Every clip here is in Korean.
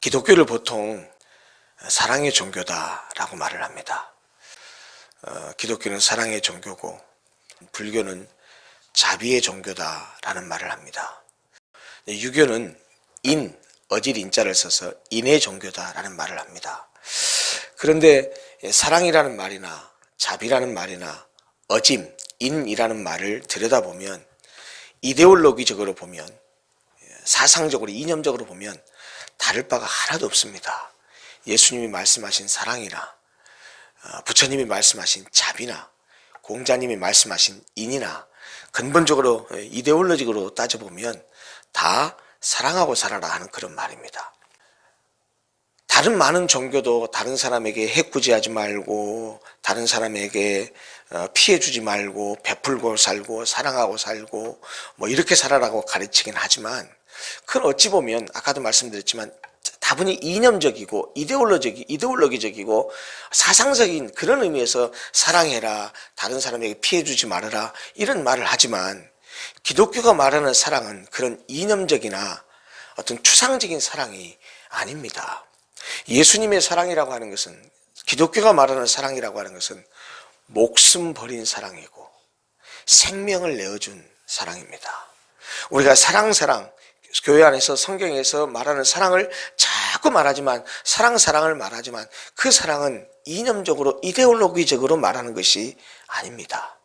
기독교를 보통 사랑의 종교다라고 말을 합니다. 어, 기독교는 사랑의 종교고 불교는 자비의 종교다라는 말을 합니다. 유교는 인, 어질 인자를 써서 인의 종교다라는 말을 합니다. 그런데 사랑이라는 말이나 자비라는 말이나 어짐, 인이라는 말을 들여다보면 이데올로기적으로 보면 사상적으로 이념적으로 보면 다를 바가 하나도 없습니다. 예수님이 말씀하신 사랑이나 어, 부처님이 말씀하신 자비나 공자님이 말씀하신 인이나 근본적으로 이데올로직으로 따져보면 다 사랑하고 살아라 하는 그런 말입니다. 다른 많은 종교도 다른 사람에게 해꾸지하지 말고 다른 사람에게 어, 피해 주지 말고 베풀고 살고 사랑하고 살고 뭐 이렇게 살아라고 가르치긴 하지만 그건 어찌 보면 아까도 말씀드렸지만 다분히 이념적이고 이데올로적이 이데올로기적이고 사상적인 그런 의미에서 사랑해라 다른 사람에게 피해 주지 말아라 이런 말을 하지만 기독교가 말하는 사랑은 그런 이념적이나 어떤 추상적인 사랑이 아닙니다. 예수님의 사랑이라고 하는 것은 기독교가 말하는 사랑이라고 하는 것은 목숨 버린 사랑이고 생명을 내어준 사랑입니다. 우리가 사랑 사랑 교회 안에서 성경에서 말하는 사랑을 자꾸 말하지만 사랑 사랑을 말하지만 그 사랑은 이념적으로 이데올로기적으로 말하는 것이 아닙니다.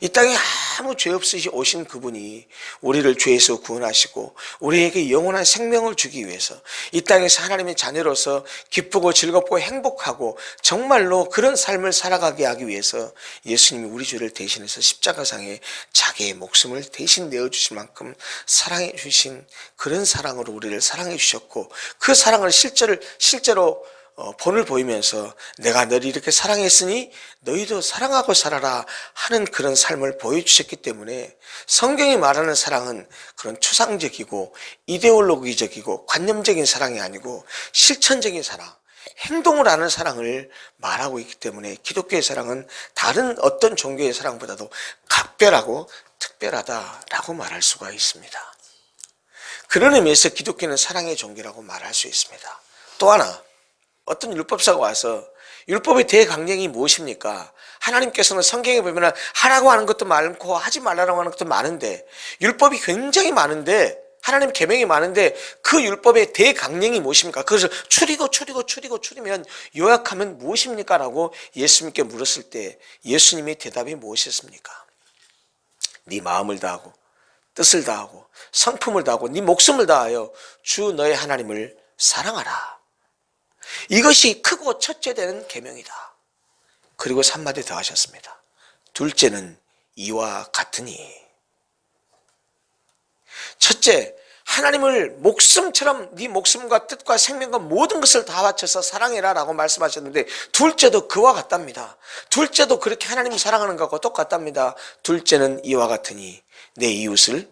이 땅에 아무 죄 없으시 오신 그분이 우리를 죄에서 구원하시고 우리에게 영원한 생명을 주기 위해서 이 땅에서 하나님의 자녀로서 기쁘고 즐겁고 행복하고 정말로 그런 삶을 살아가게 하기 위해서 예수님이 우리 죄를 대신해서 십자가상에 자기의 목숨을 대신 내어주실 만큼 사랑해 주신 그런 사랑으로 우리를 사랑해 주셨고 그 사랑을 실제로 실제로 어, 본을 보이면서 내가 너를 이렇게 사랑했으니 너희도 사랑하고 살아라 하는 그런 삶을 보여주셨기 때문에 성경이 말하는 사랑은 그런 추상적이고 이데올로기적이고 관념적인 사랑이 아니고 실천적인 사랑, 행동을 하는 사랑을 말하고 있기 때문에 기독교의 사랑은 다른 어떤 종교의 사랑보다도 각별하고 특별하다라고 말할 수가 있습니다. 그런 의미에서 기독교는 사랑의 종교라고 말할 수 있습니다. 또 하나, 어떤 율법사가 와서 율법의 대강령이 무엇입니까? 하나님께서는 성경에 보면 하라고 하는 것도 많고 하지 말라고 하는 것도 많은데 율법이 굉장히 많은데 하나님 계명이 많은데 그 율법의 대강령이 무엇입니까? 그것을 추리고 추리고 추리고 추리면 요약하면 무엇입니까? 라고 예수님께 물었을 때 예수님의 대답이 무엇이었습니까? 네 마음을 다하고 뜻을 다하고 성품을 다하고 네 목숨을 다하여 주 너의 하나님을 사랑하라. 이것이 크고 첫째 되는 계명이다. 그리고 3마디 더 하셨습니다. 둘째는 이와 같으니. 첫째, 하나님을 목숨처럼 네 목숨과 뜻과 생명과 모든 것을 다 바쳐서 사랑해라 라고 말씀하셨는데 둘째도 그와 같답니다. 둘째도 그렇게 하나님을 사랑하는 것과 똑같답니다. 둘째는 이와 같으니 내 이웃을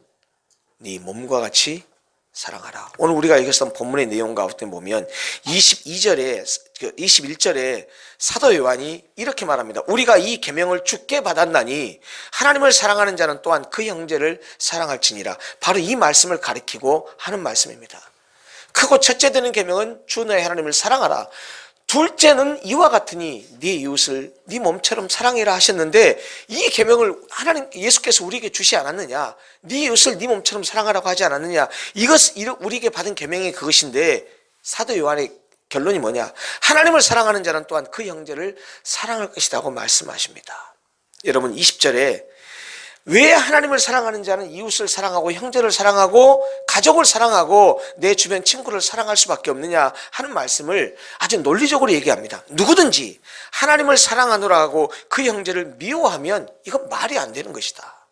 네 몸과 같이 사랑하라. 오늘 우리가 읽었던 본문의 내용 가운데 보면 22절에 21절에 사도 요한이 이렇게 말합니다. 우리가 이 계명을 주께 받았나니 하나님을 사랑하는 자는 또한 그 형제를 사랑할지니라. 바로 이 말씀을 가리키고 하는 말씀입니다. 크고 첫째 되는 계명은 주 너의 하나님을 사랑하라. 둘째는 이와 같으니 네 이웃을 네 몸처럼 사랑해라 하셨는데 이 계명을 하나님 예수께서 우리에게 주시 않았느냐? 네 이웃을 네 몸처럼 사랑하라고 하지 않았느냐? 이것 우리에게 받은 계명이 그것인데 사도 요한의 결론이 뭐냐? 하나님을 사랑하는 자는 또한 그 형제를 사랑할 것이라고 말씀하십니다. 여러분 20절에 왜 하나님을 사랑하는 자는 이웃을 사랑하고 형제를 사랑하고 가족을 사랑하고 내 주변 친구를 사랑할 수밖에 없느냐 하는 말씀을 아주 논리적으로 얘기합니다. 누구든지 하나님을 사랑하노라 하고 그 형제를 미워하면 이건 말이 안 되는 것이다.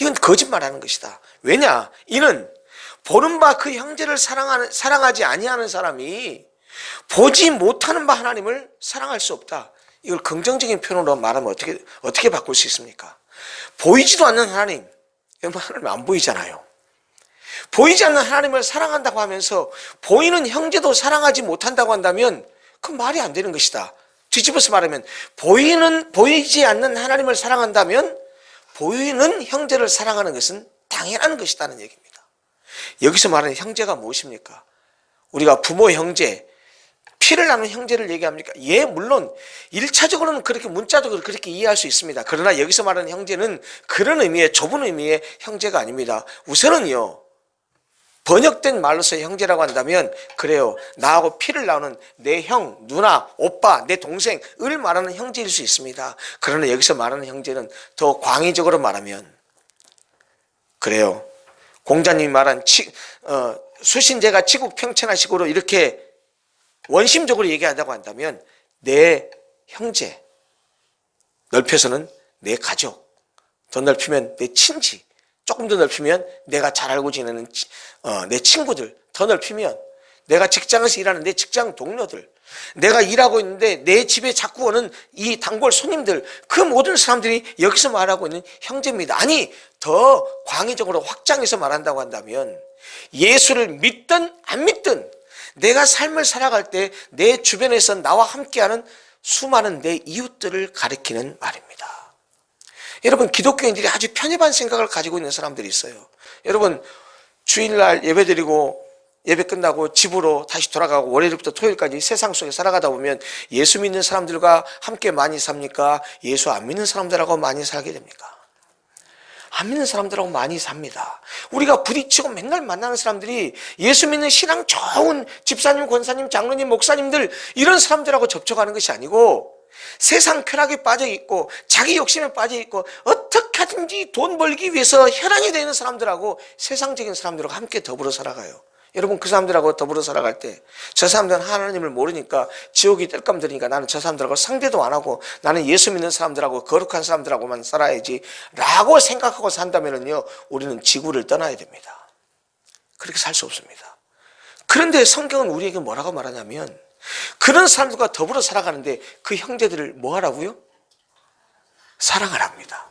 이건 거짓말하는 것이다. 왜냐? 이는 보는 바 그 형제를 사랑하는 사랑하지 아니하는 사람이 보지 못하는 바 하나님을 사랑할 수 없다. 이걸 긍정적인 표현으로 말하면 어떻게 어떻게 바꿀 수 있습니까? 보이지도 않는 하나님, 여러분 하나님 안 보이잖아요. 보이지 않는 하나님을 사랑한다고 하면서 보이는 형제도 사랑하지 못한다고 한다면 그 말이 안 되는 것이다. 뒤집어서 말하면 보이는 보이지 않는 하나님을 사랑한다면 보이는 형제를 사랑하는 것은 당연한 것이다는 얘기입니다. 여기서 말하는 형제가 무엇입니까? 우리가 부모 형제 피를 나눈 형제를 얘기합니까? 예, 물론 일차적으로는 그렇게 문자적으로 그렇게 이해할 수 있습니다. 그러나 여기서 말하는 형제는 그런 의미의 좁은 의미의 형제가 아닙니다. 우선은요. 번역된 말로서 형제라고 한다면 그래요. 나하고 피를 나누는 내 형, 누나, 오빠, 내 동생을 말하는 형제일 수 있습니다. 그러나 여기서 말하는 형제는 더 광의적으로 말하면 그래요. 공자님이 말한 치, 어, 수신제가 치국 평천하식으로 이렇게 원심적으로 얘기한다고 한다면 내 형제, 넓혀서는 내 가족, 더 넓히면 내 친지, 조금 더 넓히면 내가 잘 알고 지내는 치- 어, 내 친구들, 더 넓히면 내가 직장에서 일하는 내 직장 동료들, 내가 일하고 있는데 내 집에 자꾸 오는 이 단골 손님들, 그 모든 사람들이 여기서 말하고 있는 형제입니다. 아니, 더 광의적으로 확장해서 말한다고 한다면 예수를 믿든 안 믿든 내가 삶을 살아갈 때 내 주변에서 나와 함께하는 수많은 내 이웃들을 가리키는 말입니다. 여러분 기독교인들이 아주 편협한 생각을 가지고 있는 사람들이 있어요. 여러분 주일날 예배드리고 예배 끝나고 집으로 다시 돌아가고 월요일부터 토요일까지 세상 속에 살아가다 보면 예수 믿는 사람들과 함께 많이 삽니까? 예수 안 믿는 사람들하고 많이 살게 됩니까? 안 믿는 사람들하고 많이 삽니다. 우리가 부딪히고 맨날 만나는 사람들이 예수 믿는 신앙 좋은 집사님, 권사님, 장로님, 목사님들 이런 사람들하고 접촉하는 것이 아니고 세상 쾌락에 빠져 있고 자기 욕심에 빠져 있고 어떻게 하든지 돈 벌기 위해서 혈안이 되는 사람들하고 세상적인 사람들하고 함께 더불어 살아가요. 여러분 그 사람들하고 더불어 살아갈 때 저 사람들은 하나님을 모르니까 지옥이 뗄감 들으니까 나는 저 사람들하고 상대도 안 하고 나는 예수 믿는 사람들하고 거룩한 사람들하고만 살아야지 라고 생각하고 산다면요 우리는 지구를 떠나야 됩니다. 그렇게 살 수 없습니다. 그런데 성경은 우리에게 뭐라고 말하냐면 그런 사람들과 더불어 살아가는데 그 형제들을 뭐 하라고요? 사랑하랍니다.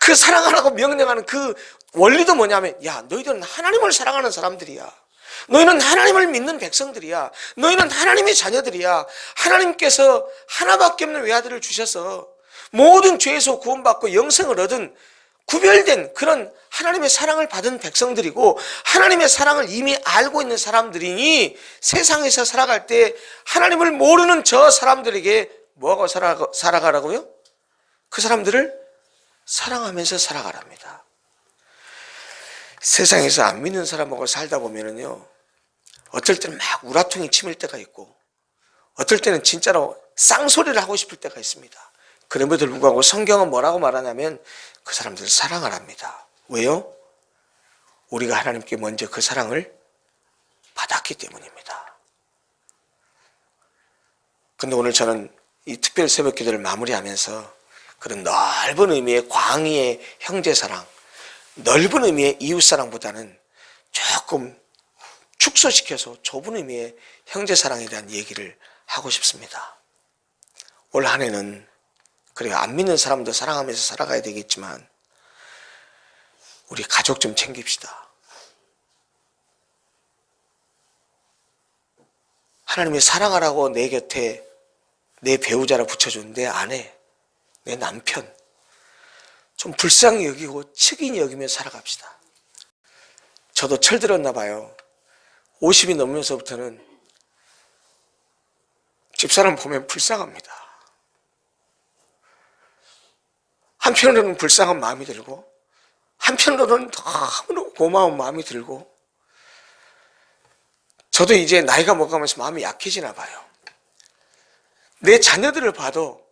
그 사랑하라고 명령하는 그 원리도 뭐냐면 야 너희들은 하나님을 사랑하는 사람들이야. 너희는 하나님을 믿는 백성들이야. 너희는 하나님의 자녀들이야. 하나님께서 하나밖에 없는 외아들을 주셔서 모든 죄에서 구원받고 영생을 얻은 구별된 그런 하나님의 사랑을 받은 백성들이고 하나님의 사랑을 이미 알고 있는 사람들이니 세상에서 살아갈 때 하나님을 모르는 저 사람들에게 뭐하고 살아가, 살아가라고요? 그 사람들을 사랑하면서 살아가랍니다. 세상에서 안 믿는 사람하고 살다 보면은요, 어떨 때는 막 우라통이 치밀 때가 있고, 어떨 때는 진짜로 쌍소리를 하고 싶을 때가 있습니다. 그럼에도 불구하고 성경은 뭐라고 말하냐면 그 사람들을 사랑하랍니다. 왜요? 우리가 하나님께 먼저 그 사랑을 받았기 때문입니다. 근데 오늘 저는 이 특별 새벽 기도를 마무리하면서 그런 넓은 의미의 광의의 형제 사랑, 넓은 의미의 이웃 사랑보다는 조금 축소시켜서 좁은 의미의 형제 사랑에 대한 얘기를 하고 싶습니다. 올 한 해는 그래 안 믿는 사람도 사랑하면서 살아가야 되겠지만 우리 가족 좀 챙깁시다. 하나님이 사랑하라고 내 곁에 내 배우자를 붙여준 내 아내, 내 남편 좀 불쌍히 여기고 측인히 여기며 살아갑시다. 저도 철들었나 봐요. 50이 넘으면서부터는 집사람 보면 불쌍합니다. 한편으로는 불쌍한 마음이 들고 한편으로는 너무너무 고마운 마음이 들고 저도 이제 나이가 먹어가면서 마음이 약해지나 봐요. 내 자녀들을 봐도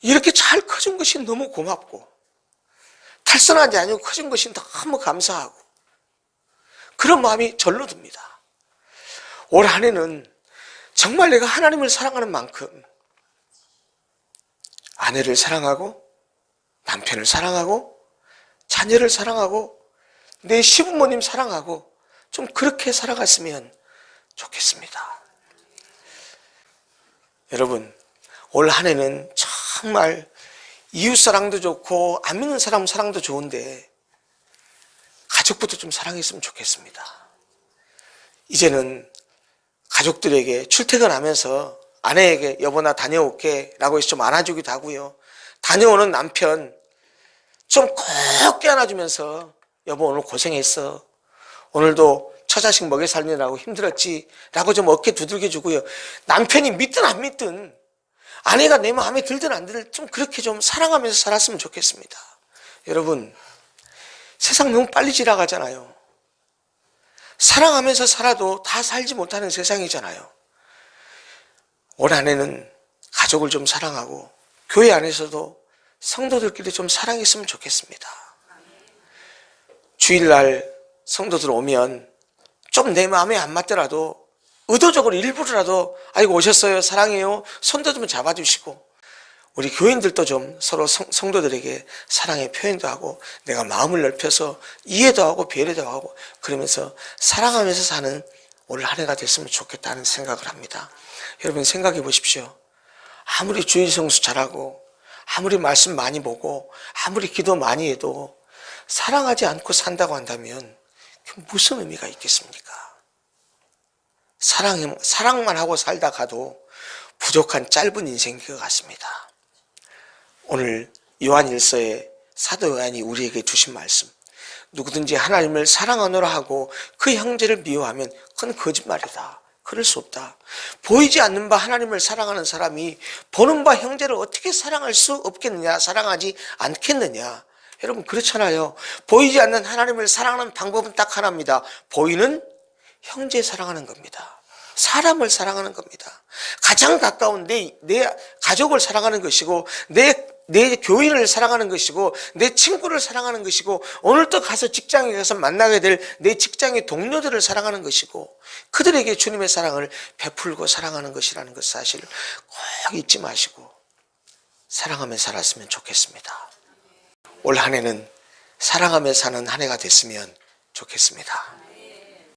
이렇게 잘 커진 것이 너무 고맙고 탈선하지 아니고 커진 것이 너무 감사하고 그런 마음이 절로 듭니다. 올 한 해는 정말 내가 하나님을 사랑하는 만큼 아내를 사랑하고 남편을 사랑하고 자녀를 사랑하고 내 시부모님 사랑하고 좀 그렇게 살아갔으면 좋겠습니다. 여러분, 올 한 해는 정말 이웃 사랑도 좋고 안 믿는 사람 사랑도 좋은데 가족부터 좀 사랑했으면 좋겠습니다. 이제는 가족들에게 출퇴근하면서 아내에게 여보 나 다녀올게 라고 해서 좀 안아주기도 하고요. 다녀오는 남편 좀 꼭 껴안아주면서 여보 오늘 고생했어. 오늘도 처자식 먹여 살리느라고 힘들었지 라고 좀 어깨 두들겨 주고요. 남편이 믿든 안 믿든 아내가 내 마음에 들든 안 들든 좀 그렇게 좀 사랑하면서 살았으면 좋겠습니다. 여러분 세상 너무 빨리 지나가잖아요. 사랑하면서 살아도 다 살지 못하는 세상이잖아요. 올 한해는 가족을 좀 사랑하고 교회 안에서도 성도들끼리 좀 사랑했으면 좋겠습니다. 주일날 성도들 오면 좀 내 마음에 안 맞더라도 의도적으로 일부러라도 아이고 오셨어요 사랑해요 손도 좀 잡아주시고 우리 교인들도 좀 서로 성, 성도들에게 사랑의 표현도 하고 내가 마음을 넓혀서 이해도 하고 배려도 하고 그러면서 사랑하면서 사는 올 한 해가 됐으면 좋겠다는 생각을 합니다. 여러분 생각해 보십시오. 아무리 주일 성수 잘하고 아무리 말씀 많이 보고 아무리 기도 많이 해도 사랑하지 않고 산다고 한다면 그 무슨 의미가 있겠습니까? 사랑 사랑만 하고 살다 가도 부족한 짧은 인생인 것 같습니다. 오늘 요한 일서에 사도 요한이 우리에게 주신 말씀. 누구든지 하나님을 사랑하노라 하고 그 형제를 미워하면 그건 거짓말이다. 그럴 수 없다. 보이지 않는 바 하나님을 사랑하는 사람이 보는 바 형제를 어떻게 사랑할 수 없겠느냐? 사랑하지 않겠느냐? 여러분 그렇잖아요. 보이지 않는 하나님을 사랑하는 방법은 딱 하나입니다. 보이는 형제 사랑하는 겁니다. 사람을 사랑하는 겁니다. 가장 가까운 내, 내 가족을 사랑하는 것이고, 내, 내 교인을 사랑하는 것이고, 내 친구를 사랑하는 것이고, 오늘 또 가서 직장에 가서 만나게 될 내 직장의 동료들을 사랑하는 것이고, 그들에게 주님의 사랑을 베풀고 사랑하는 것이라는 것 사실 꼭 잊지 마시고, 사랑하며 살았으면 좋겠습니다. 올 한 해는 사랑하며 사는 한 해가 됐으면 좋겠습니다.